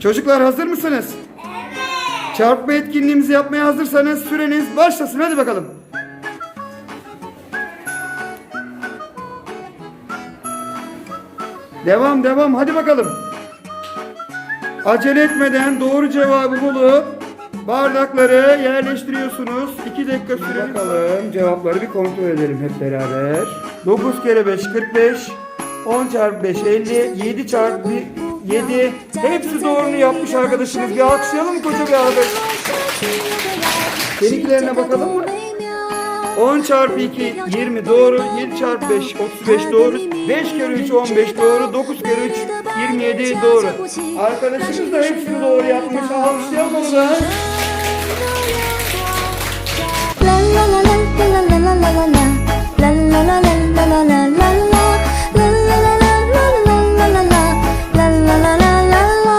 Çocuklar hazır mısınız? Evet. Çarpma etkinliğimizi yapmaya hazırsanız süreniz başlasın. Hadi bakalım. Devam devam hadi bakalım. Acele etmeden doğru cevabı bulup bardakları yerleştiriyorsunuz. 2 dakika süre bakalım. Cevapları bir kontrol edelim hep beraber. 9 kere 5 45. 10 çarpı 5 50. 7 çarpı 7. Hepsi doğrunu yapmış arkadaşımız. Bir alkışlayalım koca bir alkış? Seninkilerine bakalım mı? 10 çarpı 2 20 doğru. 7 çarpı 5 35 doğru. 5 kere 3 15 doğru. 9 kere 3 27 doğru. Arkadaşımız da hepsini doğru yapmış. Alkışlayalım onu da.